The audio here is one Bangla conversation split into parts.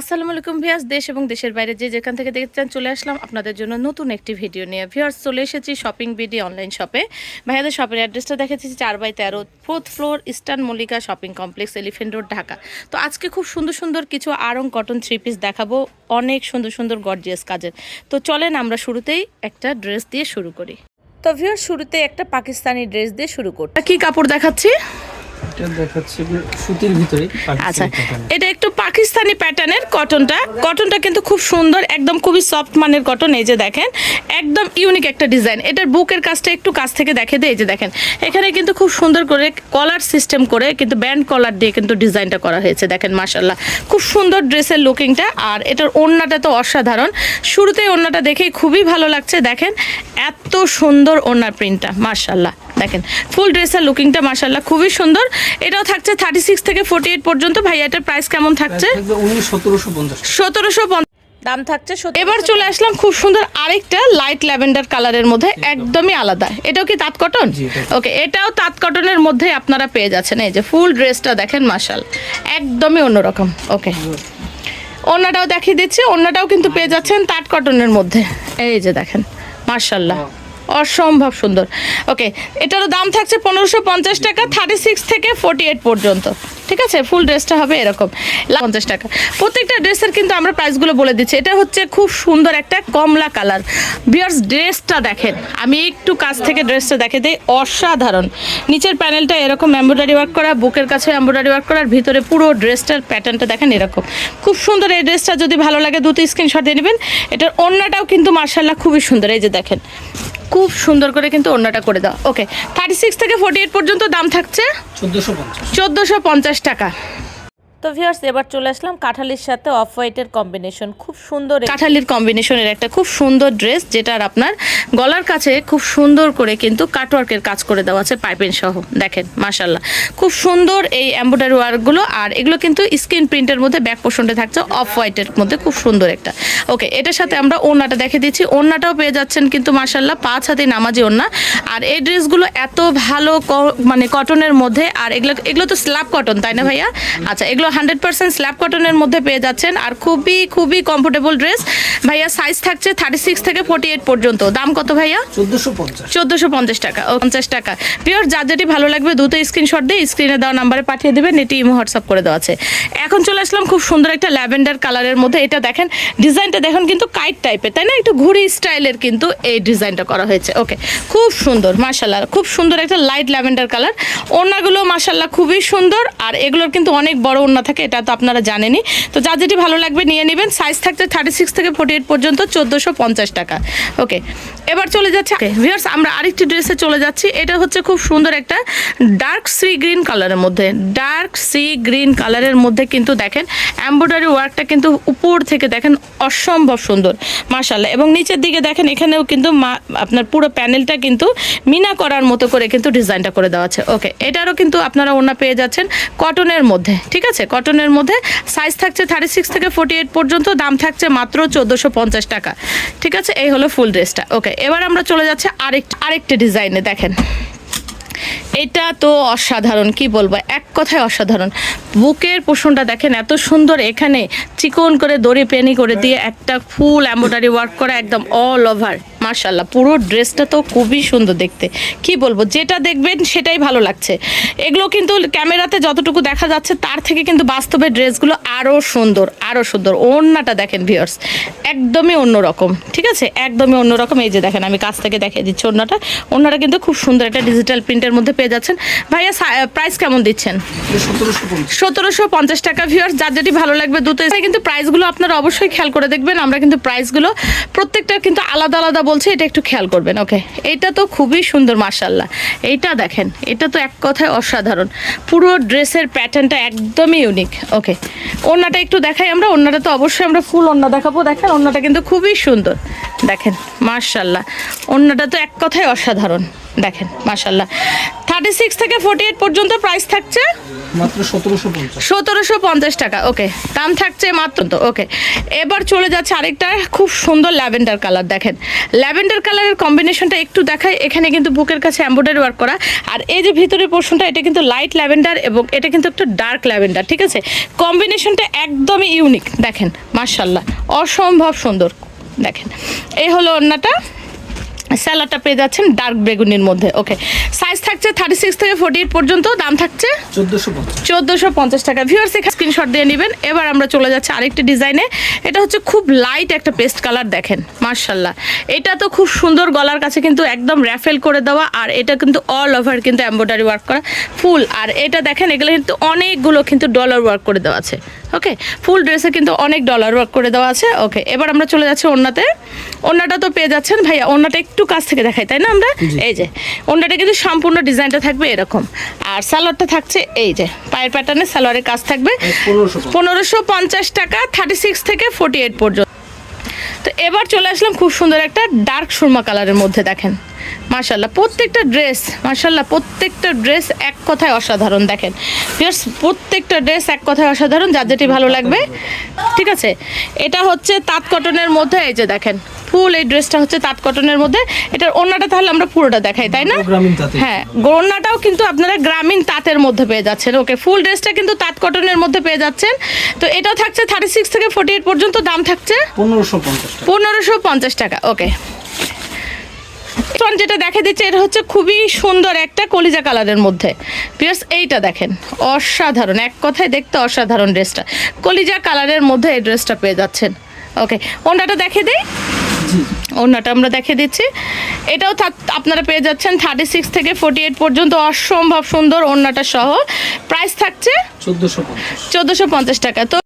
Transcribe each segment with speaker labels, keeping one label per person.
Speaker 1: আসসালামু আলাইকুম ভিয়াস দেশ এবং দেশের বাইরে যে যেখান থেকে দেখতে চান চলে আসলাম আপনাদের জন্য নতুন একটি ভিডিও নিয়ে। ভিয়ার্স চলে এসেছি শপিং বিডি অনলাইন শপে ভাইয়াদের শপের অ্যাড্রেসটা দেখেছি চার বাই তেরো fourth floor eastern Mallika shopping complex elephant road Dhaka. তো আজকে খুব সুন্দর সুন্দর কিছু আরং কটন থ্রি পিস দেখাবো, অনেক সুন্দর সুন্দর গর্জিয়াস কাজের। তো চলেন আমরা শুরুতেই একটা ড্রেস দিয়ে শুরু করি। তো ভিউয়ার শুরুতে একটা পাকিস্তানি ড্রেস দিয়ে শুরু করি কি কাপড় দেখাচ্ছি?
Speaker 2: সুতির ভিতরে
Speaker 1: আচ্ছা এটা একটু পাকিস্তানি প্যাটার্নের কটনটা। কটনটা কিন্তু খুব সুন্দর একদম খুবই সফট মানের কটন এই যে দেখেন। একদম ইউনিক একটা ডিজাইন এটার বুকের কাজটা একটু কাছ থেকে দেখে দেয় এই যে দেখেন। এখানে কিন্তু খুব সুন্দর করে কলার সিস্টেম করে কিন্তু ব্যান্ড কলার দিয়ে কিন্তু ডিজাইনটা করা হয়েছে দেখেন মাসাল্লাহ খুব সুন্দর ড্রেসের লুকিংটা আর এটার ওড়নাটা তো অসাধারণ। শুরুতেই ওড়নাটা দেখেই খুবই ভালো লাগছে দেখেন এত সুন্দর ওড়নার প্রিন্টটা মার্শাল্লাহ দেখেন ফুল ড্রেসের লুকিংটা মার্শাল্লাহ খুবই সুন্দর। এটাও থাকছে থার্টি সিক্স থেকে ফোর্টি এইট পর্যন্ত। ভাইয়া এটার প্রাইস কেমন থাকছে?
Speaker 2: সতেরোশো পঞ্চাশ
Speaker 1: সতেরোশো দাম থাকছে এবার চলে আসলাম খুব সুন্দর আরেকটা লাইট ল্যাভেন্ডার কালারের মধ্যে একদমই আলাদা। এটাও কি তাঁত কটন ওকে এটাও তাঁত কটনের মধ্যে আপনারা পেয়ে যাচ্ছেন। এই যে ফুল ড্রেসটা দেখেন মাশাল একদমই অন্যরকম। ওকে অন্যটাও দেখিয়ে দিচ্ছি অন্যটাও কিন্তু পেয়ে যাচ্ছেন তাঁত কটনের মধ্যে। এই যে দেখেন মার্শাল্লাহ অসম্ভব সুন্দর। ওকে এটারও দাম থাকছে পনেরোশো পঞ্চাশ টাকা থার্টি সিক্স থেকে ফোর্টি এইট পর্যন্ত। ঠিক আছে? ফুল ড্রেসটা হবে এরকম। পঞ্চাশ টাকা। প্রত্যেকটা ড্রেসের কিন্তু আমরা প্রাইসগুলো বলে দিচ্ছি। এটা হচ্ছে খুব সুন্দর একটা কমলা কালার বিয়ার্স ড্রেসটা দেখেন। আমি একটু কাছ থেকে ড্রেসটা দেখে দিই। অসাধারণ। নিচের প্যানেলটা এরকম এমব্রয়ডারি ওয়ার্ক করা, বুকের কাছে এমব্রয়ডারি ওয়ার্ক করা, আর ভিতরে পুরো ড্রেসটার প্যাটার্নটা দেখেন এরকম। খুব সুন্দর এই ড্রেসটা যদি ভালো লাগে, দুটো স্ক্রিনশট দিয়ে নেবেন। এটার অন্যটাও কিন্তু মার্শাল্লাহ খুবই সুন্দর। এই যে দেখেন। খুব সুন্দর করে কিন্তু অন্যটা করে দাও। ওকে থার্টি সিক্স থেকে ফোর্টি এইট পর্যন্ত দাম থাকছে?
Speaker 2: চোদ্দোশো পঞ্চাশ।
Speaker 1: চোদ্দোশো পঞ্চাশ টাকা। তো ভিউয়ার্স এবার চলে আসলাম কাঁঠালির সাথে অফ হোয়াইটের কম্বিনেশন খুব সুন্দর কাঁঠালির কম্বিনেশনের একটা খুব সুন্দর ড্রেস যেটার আপনার গলার কাছে খুব সুন্দর করে কিন্তু কাটওয়ার্কের কাজ করে দেওয়া আছে পাইপেন সহ। দেখেন মাশাল্লাহ খুব সুন্দর এই এম্ব্রয়ডারি ওয়ার্কগুলো আর এগুলো কিন্তু স্ক্রিন প্রিন্টের মধ্যে ব্যাক পোর্শনটা থাকছে অফ হোয়াইটের মধ্যে খুব সুন্দর একটা। ওকে এটার সাথে আমরা ওড়নাটা দেখে দিচ্ছি। ওড়নাটাও পেয়ে যাচ্ছেন কিন্তু মাশাল্লাহ পাঁচ হাতে নামাজি ওড়না। আর এই ড্রেসগুলো এত ভালো মানে কটনের মধ্যে, আর এগুলো এগুলো তো স্ল্যাব কটন তাই না ভাইয়া? আচ্ছা এগুলো হান্ড্রেড পার্সেন্ট স্ল্যাব কটনের মধ্যে পেয়ে যাচ্ছেন আর খুবই খুবই কমফোর্টেবল ড্রেস ভাইয়া সাইজ থাকছে থার্টি সিক্স থেকে ফোর্টি এইট পর্যন্ত। দাম কত ভাইয়া?
Speaker 2: চোদ্দোশো পঞ্চাশ।
Speaker 1: টাকা। ও পঞ্চাশ টাকা। পিওর যার যেটি ভালো লাগবে দ্রুত স্ক্রিনশট দিয়ে স্ক্রিনে দেওয়া নাম্বারে পাঠিয়ে দেবেন। এটি ইমো হোয়াটসঅ্যাপ করে দেওয়া আছে। এখন চলে আসলাম খুব সুন্দর একটা ল্যাভেন্ডার কালারের মধ্যে। এটা দেখেন ডিজাইনটা দেখুন কিন্তু কাইট টাইপের তাই না? একটু ঘুড়ি স্টাইলের কিন্তু এই ডিজাইনটা করা হয়েছে। ওকে খুব সুন্দর মাশাল্লাহ খুব সুন্দর একটা লাইট ল্যাভেন্ডার কালার। ওড়নাগুলো মাশাল্লাহ খুবই সুন্দর। আর এগুলোর কিন্তু অনেক বড় ওড়না থাকে, এটা তো আপনারা জানেনই। তো যা যেটি ভালো লাগবে নিয়ে নেবেন। সাইজ থাকছে থার্টি সিক্স থেকে ফোর্টি এইট পর্যন্ত চোদ্দোশো পঞ্চাশ টাকা। ওকে এবার চলে যাচ্ছে। ভিউয়ার্স আমরা আরেকটি ড্রেসে চলে যাচ্ছি। এটা হচ্ছে খুব সুন্দর একটা ডার্ক সি গ্রিন কালারের মধ্যে। ডার্ক সি গ্রিন কালারের মধ্যে কিন্তু দেখেন এমব্রয়ডারি ওয়ার্কটা কিন্তু উপর থেকে দেখেন অসম্ভব সুন্দর। মাশাল্লাহ এবং নিচের দিকে দেখেন, এখানেও কিন্তু আপনার পুরো প্যানেলটা কিন্তু মিনা করার মতো করে কিন্তু ডিজাইনটা করে দেওয়া আছে। ওকে এটারও কিন্তু আপনারা ওনা পেয়ে যাচ্ছেন কটনের মধ্যে। ঠিক আছে? কটনের মধ্যে সাইজ থাকছে থার্টি সিক্স থেকে ফোর্টি এইট পর্যন্ত, দাম থাকছে মাত্র চোদ্দোশো পঞ্চাশ টাকা। ঠিক আছে? এই হলো ফুল ড্রেসটা ওকে এবার আমরা চলে যাচ্ছি আরেক আরেকটা ডিজাইনে দেখেন। এটা তো অসাধারণ, কি বলব? এক কথায় অসাধারণ। বুকের পোষণটা দেখেন, এত সুন্দর। এখানে চিকন করে, দড়ি, পেনি করে দিয়ে একটা ফুল এম্ব্রয়ডারি ওয়ার্ক করা, একদম অল ওভার মার্শাল্লাহ পুরো ড্রেসটা তো খুবই সুন্দর দেখতে। কি বলব, যেটা দেখবেন সেটাই ভালো লাগছে। এগুলো কিন্তু ক্যামেরাতে যতটুকু দেখা যাচ্ছে, তার থেকে কিন্তু বাস্তবে ড্রেসগুলো আরও সুন্দর আরও সুন্দর। ওড়নাটা দেখেন ভিউয়ার্স একদমই অন্যরকম, ঠিক আছে? একদমই অন্যরকম। এই যে দেখেন, আমি কাছ থেকে দেখিয়ে দিচ্ছি ওড়নাটা। ওড়নাটা কিন্তু খুব সুন্দর একটা ডিজিটাল প্রিন্টের মধ্যে পেয়ে যাচ্ছেন। ভাইয়া প্রাইস কেমন দিচ্ছেন?
Speaker 2: সতেরোশো পঞ্চাশ
Speaker 1: টাকা ভিউয়ার্স যার যেটি ভালো লাগবে দুটো কিন্তু প্রাইসগুলো আপনারা অবশ্যই খেয়াল করে দেখবেন। আমরা কিন্তু প্রাইসগুলো প্রত্যেকটা কিন্তু আলাদা আলাদা বলছি, এটা একটু খেয়াল করবেন ওকে এটা তো খুবই সুন্দর মার্শাল্লাহ এইটা দেখেন, এটা তো এক কথায় অসাধারণ। পুরো ড্রেসের প্যাটার্নটা একদমই ইউনিক ওকে ওনাটা একটু দেখাই আমরা ওনাটা তো অবশ্যই আমরা ফুল ওড়না দেখাবো, দেখেন ওনাটা কিন্তু খুবই সুন্দর। দেখেন মার্শাল্লাহ ওনাটা তো এক কথায় অসাধারণ। দেখেন মার্শাল্লাহ থার্টি সিক্স থেকে ফোর্টি এইট পর্যন্ত প্রাইস থাকছে?
Speaker 2: মাত্র সতেরোশো পঞ্চাশ।
Speaker 1: সতেরোশো পঞ্চাশ টাকা ওকে দাম থাকছে মাত্র তো ওকে এবার চলে যাচ্ছে আরেকটা খুব সুন্দর ল্যাভেন্ডার কালার দেখেন। ল্যাভেন্ডার কালারের কম্বিনেশনটা একটু দেখায় এখানে কিন্তু বুকের কাছে এম্ব্রয়ডারি ওয়ার্ক করা। আর এই যে ভিতরের পোর্শনটা এটা কিন্তু লাইট ল্যাভেন্ডার এবং এটা কিন্তু একটু ডার্ক ল্যাভেন্ডার ঠিক আছে? কম্বিনেশনটা একদমই ইউনিক দেখেন মার্শাল্লাহ অসম্ভব সুন্দর দেখেন। এই হলো অন্যটা। স্যালাডটা পেয়ে যাচ্ছেন ডার্ক বেগুনির মধ্যে। ওকে। সাইজ থাকছে থার্টি সিক্স থেকে ফোর্টি এইট পর্যন্ত দাম থাকছে
Speaker 2: চোদ্দোশো পঞ্চাশ।
Speaker 1: টাকা। ভিউয়ার্স এখানে স্ক্রিনশট দিয়ে নেবেন। এবার আমরা চলে যাচ্ছি আরেকটি ডিজাইনে এটা হচ্ছে খুব লাইট একটা পেস্ট কালার দেখেন। মার্শাল্লাহ এটা তো খুব সুন্দর গলার কাছে কিন্তু একদম র্যাফেল করে দেওয়া আর এটা কিন্তু অল ওভার কিন্তু এম্ব্রয়ডারি ওয়ার্ক করা ফুল আর এটা দেখেন এগুলো কিন্তু অনেকগুলো কিন্তু ডলার ওয়ার্ক করে দেওয়া আছে। ওকে ফুল ড্রেসে কিন্তু অনেক ডলার ওয়ার্ক করে দেওয়া আছে। ওকে এবার আমরা চলে যাচ্ছি ওনাতে ওনাটা তো পেয়ে যাচ্ছেন। ভাইয়া ওনাটা একটু কাছ থেকে দেখাই তাই না আমরা? এই যে ওনাটা কিন্তু সম্পূর্ণ ডিজাইনটা থাকবে এরকম। আর সালোয়ারটা থাকছে এই যে পায়ের প্যাটার্নে সালোয়ারের কাজ থাকবে।
Speaker 2: পনেরোশো
Speaker 1: পনেরোশো পঞ্চাশ টাকা থার্টি সিক্স থেকে ফোর্টি এইট পর্যন্ত। তো এবার চলে আসলাম খুব সুন্দর একটা ডার্ক সুরমা কালারের মধ্যে, দেখেন। মার্শাল্লাহ প্রত্যেকটা ড্রেস মার্শাল্লাহ প্রত্যেকটা ড্রেস এক কথায় অসাধারণ, দেখেন। প্রত্যেকটা ড্রেস এক কথায় অসাধারণ, যার যেটি ভালো লাগবে। ঠিক আছে? এটা হচ্ছে তাঁত কটনের মধ্যে, এই যে দেখেন ফুল এই ড্রেসটা হচ্ছে তাঁত কটনের মধ্যে। এটার অন্যটা তাহলে আমরা পুরোটা দেখাই তাই না? হ্যাঁ গড়নাটাও কিন্তু আপনারা গ্রামীণ তাঁতের মধ্যে পেয়ে যাচ্ছেন। ওকে ফুল ড্রেসটা কিন্তু তাঁত কটনের মধ্যে পেয়ে যাচ্ছেন। তো এটাও থাকছে থার্টি সিক্স থেকে ফোর্টি এইট পর্যন্ত দাম থাকছে?
Speaker 2: পনেরোশো পঞ্চাশ টাকা।
Speaker 1: পনেরোশো পঞ্চাশ টাকা ওকে। যেটা দেখে দিচ্ছে এটা হচ্ছে খুবই সুন্দর একটা কলিজা কালারের মধ্যে। পিয়ার্স এইটা দেখেন অসাধারণ এক কথায় দেখতে অসাধারণ ড্রেসটা। কলিজা কালারের মধ্যে এই ড্রেসটা পেয়ে যাচ্ছেন। ওকে ওনাটা দেখে দিই।
Speaker 2: জি
Speaker 1: ওনাটা আমরা দেখে দিচ্ছি। এটাও আপনারা পেয়ে যাচ্ছেন থার্টি সিক্স থেকে ফোর্টি এইট পর্যন্ত অসম্ভব সুন্দর ওড়নাটা সহ। প্রাইস থাকছে
Speaker 2: চোদ্দোশো
Speaker 1: চোদ্দোশো পঞ্চাশ টাকা। তো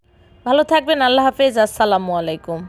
Speaker 3: ভালো থাকবেন আল্লাহ হাফেজ আসসালামু আলাইকুম।